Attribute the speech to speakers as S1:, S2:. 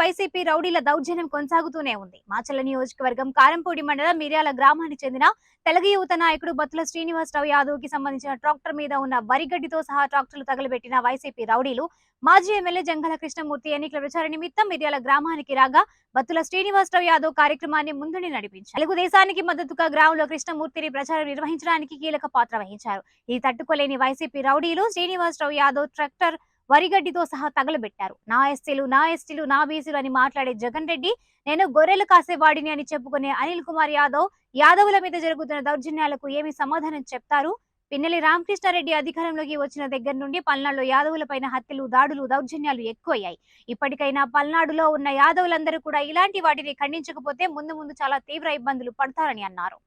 S1: YCP రౌడీల దౌర్జన్యం కొనసాగుతూనే ఉంది. మాచల నియోజకవర్గం కారంపూడి మండలం మిర్యాల గ్రామానికి చెందిన తెలుగు యువత నాయకుడు బత్తుల శ్రీనివాసరావు యాదవ్కి సంబంధించిన ట్రాక్టర్ మీద ఉన్న వరిగడ్డితో సహా ట్రాక్టర్లు తగలబెట్టిన వైసీపీ రౌడీలు మాజీ ఎమ్మెల్యే జంగల కృష్ణమూర్తి ఎన్నికల ప్రచార నిమిత్తం మిర్యాల గ్రామానికి రాగా బత్తుల శ్రీనివాసరావు యాదవ్ కార్యక్రమాన్ని ముందుని నడిపించారు. తెలుగుదేశానికి మద్దతుగా గ్రామంలో కృష్ణమూర్తిని ప్రచారం నిర్వహించడానికి కీలక పాత్ర వహించారు. ఇది తట్టుకోలేని వైసీపీ రౌడీలు శ్రీనివాసరావు యాదవ్ ట్రాక్టర్ వరిగడ్డితో సహా తగలబెట్టారు. నా ఎస్సీలు నా ఎస్టీలు నా బీసీలు అని మాట్లాడే జగన్ రెడ్డి నేను గొర్రెలు కాసేవాడిని అని చెప్పుకునే అనిల్ కుమార్ యాదవ్ యాదవుల మీద జరుగుతున్న దౌర్జన్యాలకు ఏమి సమాధానం చెప్తారు? పిన్నెలి రామకృష్ణారెడ్డి అధికారంలోకి వచ్చిన దగ్గర నుండి పల్నాడులో యాదవులపైన హత్యలు దాడులు దౌర్జన్యాలు ఎక్కువయ్యాయి. ఇప్పటికైనా పల్నాడులో ఉన్న యాదవులందరూ కూడా ఇలాంటి వాటిని ఖండించకపోతే ముందు ముందు చాలా తీవ్ర ఇబ్బందులు పడతారని అన్నారు.